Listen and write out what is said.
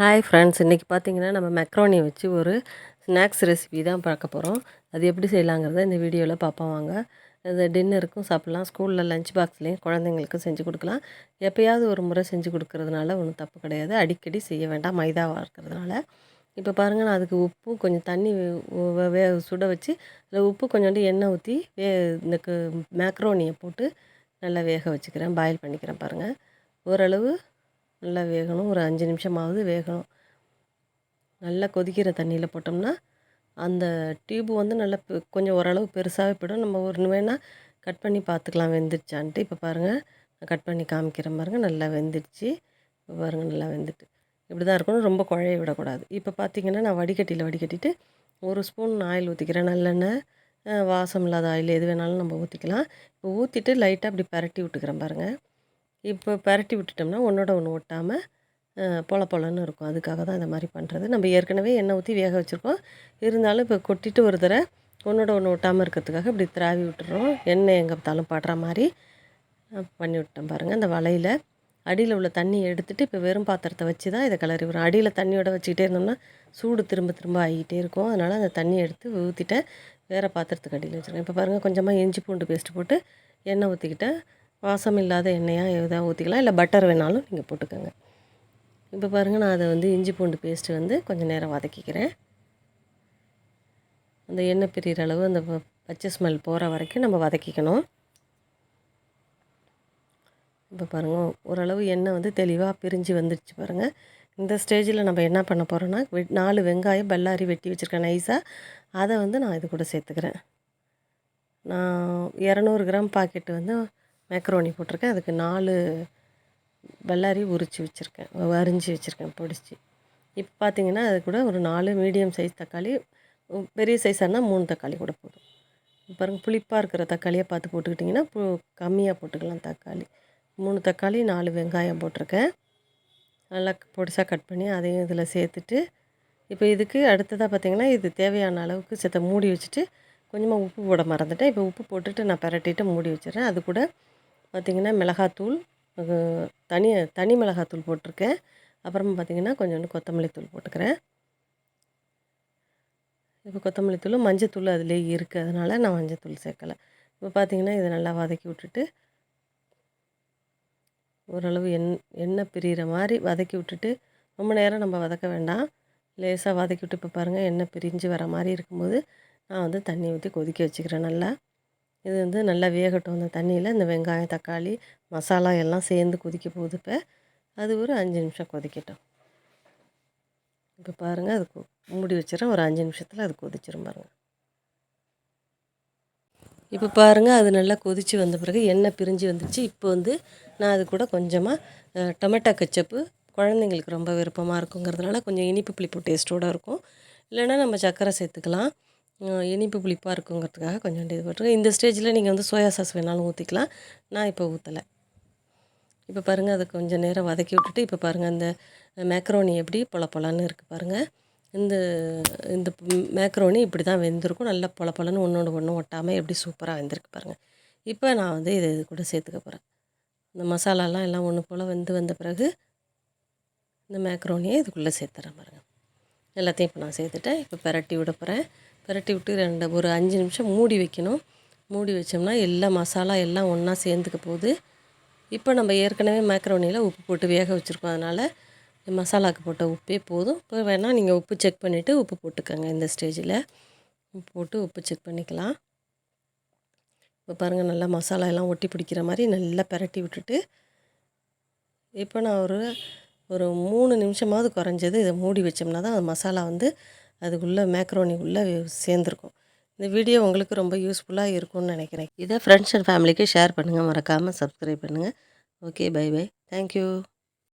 Hi friends இன்றைக்கி பார்த்தீங்கன்னா நம்ம மெக்ரோனி வச்சு ஒரு ஸ்நாக்ஸ் ரெசிபி தான் பார்க்க போகிறோம் அது எப்படி செய்யலாங்கிறத இந்த வீடியோவில் பார்ப்போம் வாங்க. இது டின்னருக்கும் சாப்பிட்லாம். ஸ்கூலில் லஞ்ச் பாக்ஸ்லேயும் குழந்தைங்களுக்கும் செஞ்சு கொடுக்கலாம். எப்போயாவது ஒரு முறை செஞ்சு கொடுக்கறதுனால ஒன்றும் தப்பு கிடையாது. அடிக்கடி செய்ய வேண்டாம். மைதாவாக இருக்கிறதுனால. இப்போ பாருங்கள் நான் அதுக்கு உப்பும் கொஞ்சம் தண்ணி வே- வே சுட வச்சு அதில் உப்பு கொஞ்சோண்டு எண்ணெய் ஊற்றி வே இந்த மேக்ரோனியை போட்டு நல்லா வேக வச்சுக்கிறேன். பாயில் பண்ணிக்கிறேன் பாருங்கள் ஓரளவு நல்லா வேகணும். ஒரு அஞ்சு நிமிஷமாவது வேகணும். நல்லா கொதிக்கிற தண்ணியில் போட்டோம்னா அந்த டியூப் வந்து நல்லா கொஞ்சம் ஓரளவு பெருசாகவே போய்டும். நம்ம ஒரு வேணால் கட் பண்ணி பார்த்துக்கலாம். வெந்துருச்சான்ட்டு. இப்போ பாருங்கள் நான் கட் பண்ணி காமிக்கிறேன் பாருங்கள் நல்லா வெந்துடுச்சு இப்போ பாருங்கள் நல்லா வெந்துட்டு. இப்படி தான் இருக்கணும். ரொம்ப குழைய விடக்கூடாது. இப்போ பார்த்திங்கன்னா நான் வடிகட்டியில் வடிகட்டிட்டு ஒரு ஸ்பூன் ஆயில் ஊற்றிக்கிறேன் நல்லெண்ணெய் வாசம் இல்லாத ஆயில் எது வேணாலும் நம்ம ஊற்றிக்கலாம் இப்போ ஊற்றிட்டு லைட்டாக அப்படி பரட்டி விட்டுக்கிறேன் பாருங்கள் இப்போ பரட்டி விட்டுட்டோம்னா ஒன்றோட ஒன்று ஒட்டாமல் பொல பொலன்னு இருக்கும். அதுக்காக தான் இந்த மாதிரி பண்ணுறது நம்ம ஏற்கனவே எண்ணெய் ஊற்றி வேக வச்சுருக்கோம். இருந்தாலும் இப்போ கொட்டிட்டு ஒரு தடவை ஒன்றோட ஒன்று ஒட்டாமல் இருக்கிறதுக்காக இப்படி திராவி விட்டுறோம். எண்ணெய் எங்கே பார்த்தாலும் படுற மாதிரி பண்ணி விட்டோம் பாருங்கள் அந்த வலையில் அடியில் உள்ள தண்ணியை எடுத்துகிட்டு இப்போ வெறும் பாத்திரத்தை வச்சு தான் இதை கிளறி விடும் அடியில் தண்ணியோட வச்சுக்கிட்டே இருந்தோம்னா சூடு திரும்ப திரும்ப ஆகிக்கிட்டே இருக்கும். அதனால் அந்த தண்ணியை எடுத்து ஊற்றிட்டேன் வேறு பாத்திரத்துக்கு அடியில் வச்சுருக்கேன். இப்போ பாருங்கள் கொஞ்சமாக இஞ்சி பூண்டு பேஸ்ட்டு போட்டு எண்ணெய் ஊற்றிக்கிட்டேன் வாசம் இல்லாத எண்ணெயாக எதாவது ஊற்றிக்கலாம் இல்லை பட்டர் வேணாலும் நீங்கள் போட்டுக்கோங்க. இப்போ பாருங்கள் நான் அதை வந்து இஞ்சி பூண்டு பேஸ்ட்டு வந்து கொஞ்சம் நேரம் வதக்கிக்கிறேன். அந்த எண்ணெய் பிரிகிற அளவு அந்த ப- பச்சை ஸ்மெல் போகிற வரைக்கும் நம்ம வதக்கிக்கணும். இப்போ பாருங்கள் ஓரளவு எண்ணெய் வந்து தெளிவாக பிரிஞ்சு வந்துடுச்சு பாருங்கள் இந்த ஸ்டேஜில் நம்ம என்ன பண்ண போகிறோன்னா வெ- நாலு வெங்காயம் பல்லாரி வெட்டி வச்சுருக்கேன் நைஸாக அதை வந்து நான் இது கூட சேர்த்துக்கிறேன். நான் இரநூறு கிராம் பாக்கெட்டு வந்து மேக்ரோனி போட்டிருக்கேன். அதுக்கு நாலு வெள்ளாரி உரித்து வச்சுருக்கேன். அரிஞ்சு வச்சுருக்கேன் பொடிச்சு. இப்போ பார்த்தீங்கன்னா அது கூட ஒரு நாலு மீடியம் சைஸ் தக்காளி. பெரிய சைஸாக இருந்தால் மூணு தக்காளி கூட போதும். பாருங்கள் புளிப்பாக இருக்கிற தக்காளியை பார்த்து போட்டுக்கிட்டிங்கன்னா பு கம்மியாக போட்டுக்கலாம் தக்காளி. மூணு தக்காளி நாலு வெங்காயம் போட்டிருக்கேன். நல்லா பொடிசாக கட் பண்ணி அதையும் இதில் சேர்த்துட்டு இப்போ இதுக்கு அடுத்ததாக பார்த்தீங்கன்னா இது தேவையான அளவுக்கு சேர்த்த மூடி வச்சுட்டு கொஞ்சமாக உப்பு போட மறந்துட்டேன். இப்போ உப்பு போட்டுட்டு நான் பரட்டிட்டு மூடி வச்சிடுறேன். அது கூட பார்த்திங்கன்னா மிளகாத்தூள் தனி தனி மிளகாத்தூள் போட்டிருக்கேன். அப்புறமா பார்த்திங்கன்னா கொஞ்சோண்டு கொத்தமல்லி தூள் போட்டுக்கிறேன். இப்போ கொத்தமல்லி தூள் மஞ்சத்தூள் அதிலே இருக்குது அதனால் நான் மஞ்சத்தூள் சேர்க்கலை. இப்போ பார்த்திங்கன்னா இதை நல்லா வதக்கி விட்டுட்டு ஓரளவு எண் எண்ணெய் பிரிகிற மாதிரி வதக்கி விட்டுட்டு ரொம்ப நேரம் நம்ம வதக்க வேண்டாம். லேசாக வதக்கி விட்டு இப்போ பாருங்கள் எண்ணெய் பிரிஞ்சு வர மாதிரி இருக்கும்போது நான் வந்து தண்ணி ஊற்றி கொதிக்க வச்சுக்கிறேன் நல்லா. இது வந்து நல்லா வேகட்டும் அந்த தண்ணியில். இந்த வெங்காயம் தக்காளி மசாலா எல்லாம் சேர்ந்து கொதிக்க போகுது இப்போ. அது ஒரு அஞ்சு நிமிஷம் கொதிக்கட்டும். இப்போ பாருங்கள் அது கொ- மூடி வச்சிடறேன். ஒரு அஞ்சு நிமிஷத்தில் அது கொதிச்சிரும் பாருங்கள் இப்போ பாருங்கள் அது நல்லா கொதித்து வந்த பிறகு எண்ணெய் பிரிஞ்சு வந்துடுச்சு இப்போ வந்து நான் அது கூட கொஞ்சமாக டொமேட்டோ கச்சப்பு. குழந்தைங்களுக்கு ரொம்ப விருப்பமாக இருக்குங்கிறதுனால கொஞ்சம் இனிப்பு புளிப்பு டேஸ்ட்டோடு இருக்கும். இல்லைன்னா நம்ம சர்க்கரை சேர்த்துக்கலாம். இனிப்பு புளிப்பாக இருக்குங்கிறதுக்காக கொஞ்சோண்டு இது போட்டுருக்கேன். இந்த ஸ்டேஜில் நீங்கள் வந்து சோயா சாஸ் வேணாலும் ஊற்றிக்கலாம் நான் இப்போ ஊற்றலை இப்போ பாருங்கள் அதை கொஞ்சம் நேரம் வதக்கி விட்டுட்டு இப்போ பாருங்கள் அந்த மேக்ரோனி எப்படி பொல பொலன்னு இருக்குது பாருங்கள் இந்த இந்த மேக்ரோனி இப்படி தான் வெந்திருக்கும். நல்லா பொலப்பொலன்னு ஒன்றோடு ஒன்று ஒட்டாமல் எப்படி சூப்பராக வெந்திருக்கு பாருங்கள் இப்போ நான் வந்து இதை இது கூட சேர்த்துக்க போகிறேன் இந்த மசாலாலாம் எல்லாம் ஒன்று போல் வந்து வந்த பிறகு இந்த மேக்ரோனியை இதுக்குள்ளே சேர்த்துறேன் பாருங்கள் எல்லாத்தையும் இப்போ நான் சேர்த்துட்டேன். இப்போ பிரட்டி விட போகிறேன் பிரட்டி விட்டு ரெண்டு ஒரு அஞ்சு நிமிஷம் மூடி வைக்கணும். மூடி வச்சோம்னா எல்லா மசாலா எல்லாம் ஒன்றா சேர்ந்துக்க போகுது. இப்போ நம்ம ஏற்கனவே மேக்ரோனியில் உப்பு போட்டு வேக வச்சுருக்கோம். அதனால் மசாலாவுக்கு போட்ட உப்பே போதும். இப்போ வேணால் நீங்கள் உப்பு செக் பண்ணிவிட்டு உப்பு போட்டுக்கோங்க இந்த ஸ்டேஜில் உப்பு போட்டு உப்பு செக் பண்ணிக்கலாம். இப்போ பாருங்கள் நல்லா மசாலா எல்லாம் ஒட்டி பிடிக்கிற மாதிரி நல்லா பிரட்டி விட்டுட்டு இப்போ நான் ஒரு ஒரு மூணு நிமிஷமாவது குறைஞ்சது இதை மூடி வச்சோம்னா தான் அந்த மசாலா வந்து அதுக்குள்ளே மேக்ரோனி உள்ளே சேர்ந்துருக்கும். இந்த வீடியோ உங்களுக்கு ரொம்ப யூஸ்ஃபுல்லாக இருக்கும்னு நினைக்கிறேன். இதை ஃப்ரெண்ட்ஸ் அண்ட் ஃபேமிலிக்கு ஷேர் பண்ணுங்கள் மறக்காமல் சப்ஸ்கிரைப் பண்ணுங்கள் ஓகே பை பை தேங்க்யூ